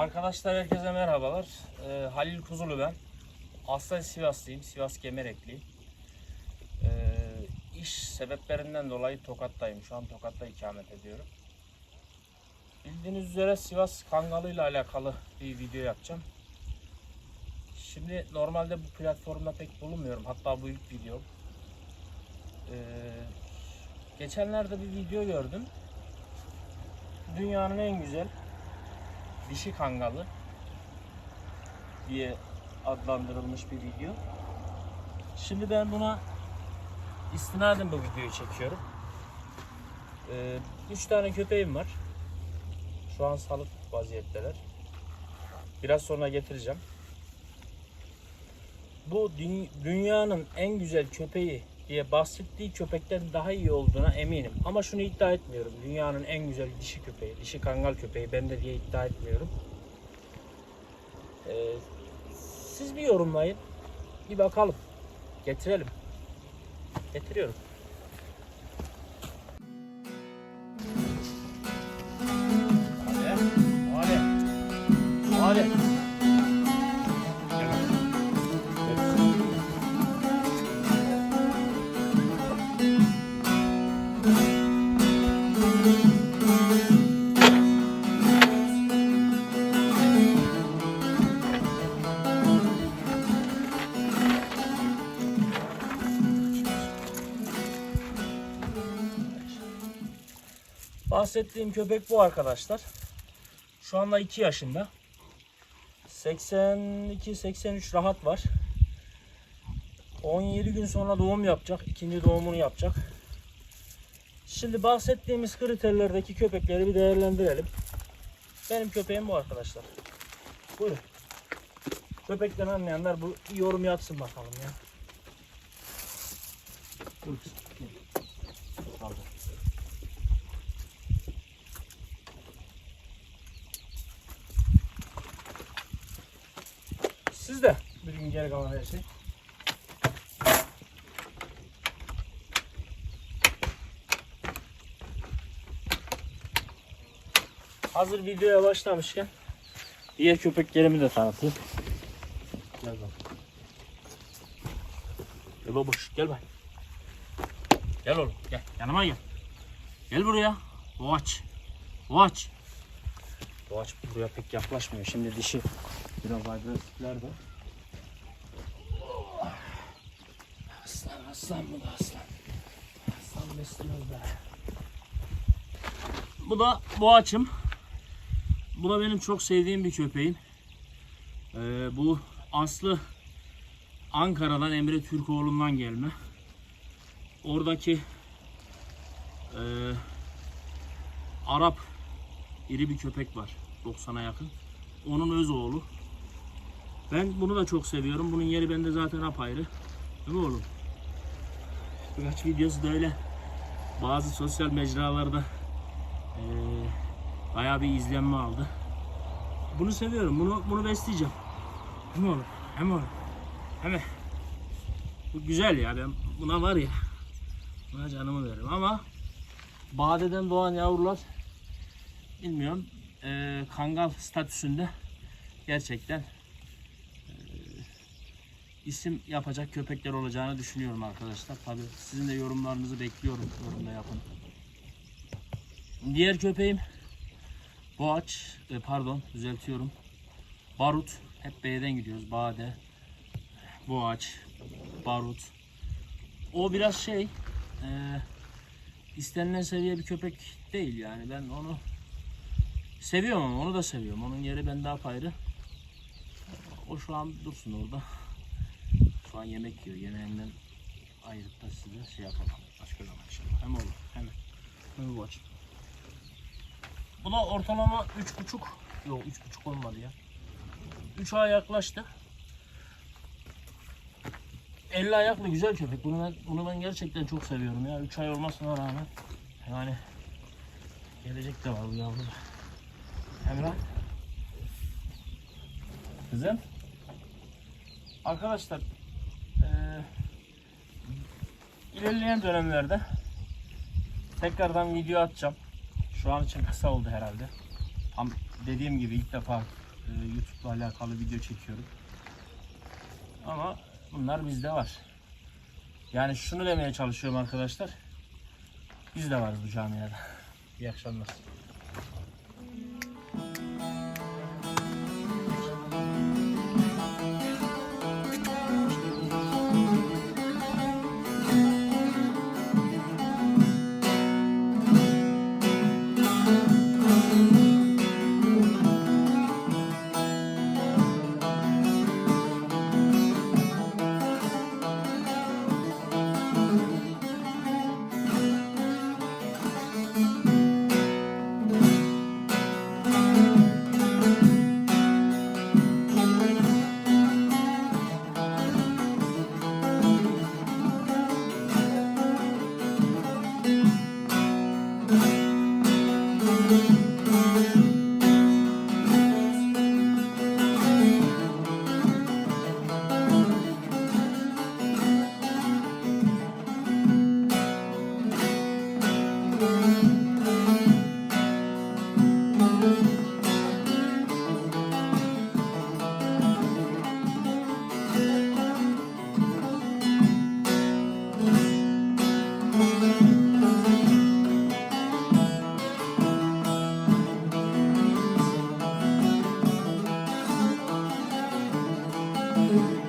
Arkadaşlar herkese merhabalar. Ee, Halil Kuzulu ben. Aslen Sivaslıyım. Sivas Gemerekliyim. Ee, iş sebeplerinden dolayı Tokat'tayım. Şu an Tokat'ta ikamet ediyorum. Bildiğiniz üzere Sivas Kangalı ile alakalı bir video yapacağım. Şimdi normalde bu platformda pek bulunmuyorum. Hatta bu ilk videom. Ee, geçenlerde bir video gördüm. Dünyanın en güzel dişi kangalı diye adlandırılmış bir video. Şimdi ben buna istinaden bu videoyu çekiyorum. Ee, üç tane köpeğim var. Şu an salık vaziyetteler. Biraz sonra getireceğim. Bu dü- dünyanın en güzel köpeği diye bahsettiği köpekten daha iyi olduğuna eminim. Ama şunu iddia etmiyorum. Dünyanın en güzel dişi köpeği, dişi kangal köpeği bende diye iddia etmiyorum. Ee, siz bir yorumlayın. Bir bakalım. Getirelim. Getiriyorum. Bahsettiğim köpek bu arkadaşlar. Şu anda 2 yaşında. 82-83 rahat var. 17 gün sonra doğum yapacak. ikinci doğumunu yapacak. Şimdi bahsettiğimiz kriterlerdeki köpekleri bir değerlendirelim. Benim köpeğim bu arkadaşlar. Buyurun. Köpekten anlayanlar bu yorum yapsın bakalım ya. Kaldır. Siz de bir gün geri kalan her şey. Hazır videoya başlamışken diğer köpeklerimi de tanıtayım. Gel bak. Gel babuş gel bak. Gel oğlum gel yanıma gel. Gel buraya. Boğaç. Boğaç. Boğaç buraya pek yaklaşmıyor. Şimdi dişi biraz agresifler de. Aslan aslan bu da aslan. Aslan beslemez be. Bu da boğaçım. Bu da benim çok sevdiğim bir köpeğim. Ee, bu aslı Ankara'dan Emre Türkoğlu'ndan gelme. Oradaki e, Arap iri bir köpek var. 90'a yakın. Onun öz oğlu. Ben bunu da çok seviyorum. Bunun yeri bende zaten apayrı. Değil mi oğlum? Birkaç videosu da öyle. Bazı sosyal mecralarda eee bayağı bir izlenme aldı. Bunu seviyorum. Bunu bunu besleyeceğim. Hem oğlum. Hem oğlum. Hem Bu güzel ya. Ben buna var ya. Buna canımı veririm ama badeden doğan yavrular bilmiyorum eee, kangal statüsünde gerçekten eee, isim yapacak köpekler olacağını düşünüyorum arkadaşlar. Tabi sizin de yorumlarınızı bekliyorum. Yorumda yapın. Diğer köpeğim Boğaç, e, pardon düzeltiyorum. Barut. Hep B'den gidiyoruz. Bade, Boğaç, Barut. O biraz şey, e, istenilen seviye bir köpek değil yani. Ben onu seviyorum ama onu da seviyorum. Onun yeri bende apayrı. O şu an dursun orada. Şu an yemek yiyor. Yemeğinden ayırıp da size şey yapalım. Başka zaman inşallah. Hem olur. Hemen. Hemen bu aç. Bu da ortalama üç buçuk. Yok üç buçuk olmadı ya. 3 aya yaklaştı. 50 ayaklı güzel köpek. Bunu ben, bunu ben gerçekten çok seviyorum ya. 3 ay olmasına rağmen. Yani gelecek de var bu yavruda. Emrah. Kızım. Arkadaşlar eee ilerleyen dönemlerde tekrardan video atacağım. Şu an için kısa oldu herhalde. Tam dediğim gibi ilk defa e, YouTube'la alakalı video çekiyorum. Ama bunlar bizde var. Yani şunu demeye çalışıyorum arkadaşlar. Biz de varız bu camiada. İyi akşamlar. you.